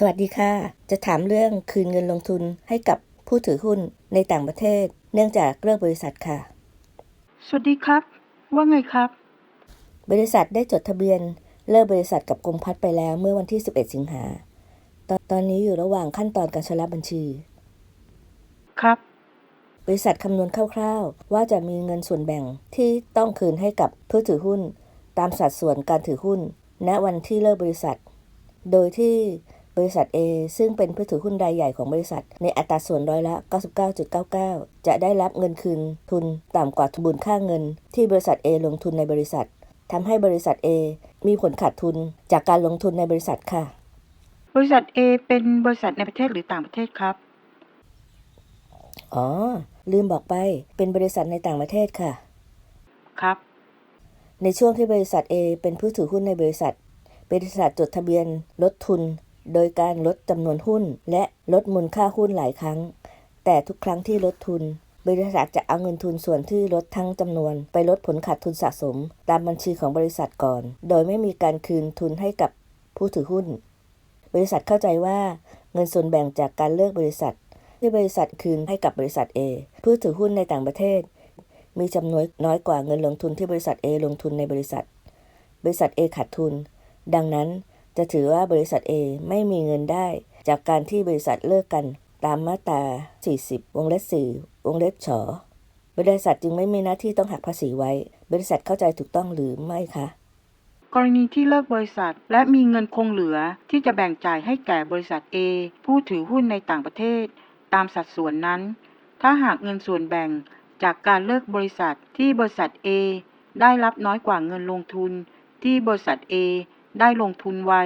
สวัสดีค่ะ จะถามเรื่องคืนเงินลงทุนให้กับผู้ถือหุ้นในต่างประเทศ เนื่องจากเลิกบริษัทค่ะ สวัสดีครับ ว่าไงครับ บริษัทได้จดทะเบียนเลิกบริษัทกับกรมพัฒน์ไปแล้วเมื่อวันที่ 11 สิงหาตอนตอนนี้อยู่ระหว่างขั้นตอนการชำระบัญชี ครับ บริษัทคำนวณคร่าวๆ ว่าจะมีเงินส่วนแบ่งที่ต้องคืนให้กับผู้ถือหุ้น ตามสัดส่วนการถือหุ้น ณวันที่เลิกบริษัท โดยที่ บริษัท A ซึ่งเป็นผู้ถือหุ้นรายใหญ่ของบริษัท ในอัตราส่วนร้อยละ 99.99 จะได้รับเงินคืนทุนต่ำกว่าทุนค่าเงิน ที่บริษัท A ลงทุนในบริษัททำให้บริษัท A มีผลขาดทุนจากการลงทุนในบริษัทค่ะ บริษัท A เป็นบริษัทในประเทศหรือต่างประเทศครับ อ๋อ ลืมบอกไป เป็นบริษัทในต่างประเทศค่ะ ครับ ในช่วงที่บริษัท A เป็นผู้ถือหุ้นในบริษัท บริษัทจดทะเบียนลดทุน โดยการลดจำนวนหุ้น และลดมูลค่าหุ้นหลายครั้ง แต่ทุกครั้งที่ลดทุน บริษัทจะเอาเงินทุนส่วนที่ลดทั้งจำนวน ไปลดผลขาดทุนสะสม ตามบัญชีของบริษัทก่อน โดยไม่มีการคืนทุนให้กับผู้ถือหุ้น บริษัทเข้าใจว่าเงินส่วนแบ่งจากการเลิกบริษัท ที่บริษัทคืนให้กับบริษัท A ผู้ถือหุ้นในต่างประเทศ มีจำนวนน้อยกว่าเงินลงทุนที่บริษัท A ลงทุนในบริษัท บริษัท A ขาดทุน ดังนั้น จะถือว่าบริษัท A ไม่มีเงินได้ จากการที่บริษัทเลิกกันตามมาตรา 40 วงเล็บ4วงเล็บฉบริษัทจึงไม่มีหน้าที่ต้องหักภาษีไว้ บริษัทเข้าใจถูกต้องหรือไม่คะ กรณีที่เลิกบริษัท และมีเงินคงเหลือที่จะแบ่งจ่ายให้แก่บริษัท A ผู้ถือหุ้นในต่างประเทศ ตามสัดส่วนนั้น ถ้าหากเงินส่วนแบ่งจากการเลิกบริษัทที่บริษัท A ได้รับน้อยกว่าเงินลงทุนที่บริษัท A ได้ลงทุนไว้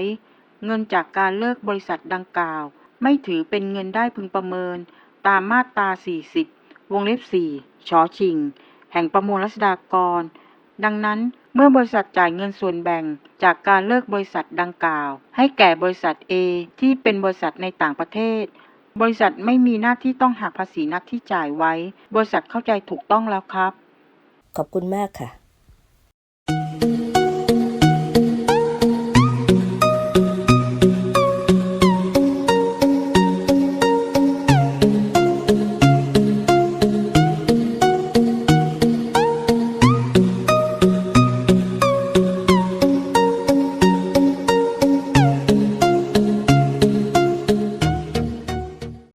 เงินจากการเลิกบริษัทดังกล่าว ไม่ถือเป็นเงินได้พึงประเมิน ตามมาตรา 40 วงเล็บ4ชอชิง แห่งประมวลรัษฎากร ดังนั้นเมื่อบริษัทจ่ายเงินส่วนแบ่งจากการเลิกบริษัทดังกล่าว ให้แก่บริษัท A ที่เป็นบริษัทในต่างประเทศ บริษัทไม่มีหน้าที่ต้องหักภาษีนัดที่จ่ายไว้ บริษัทเข้าใจถูกต้องแล้วครับ ขอบคุณมากค่ะ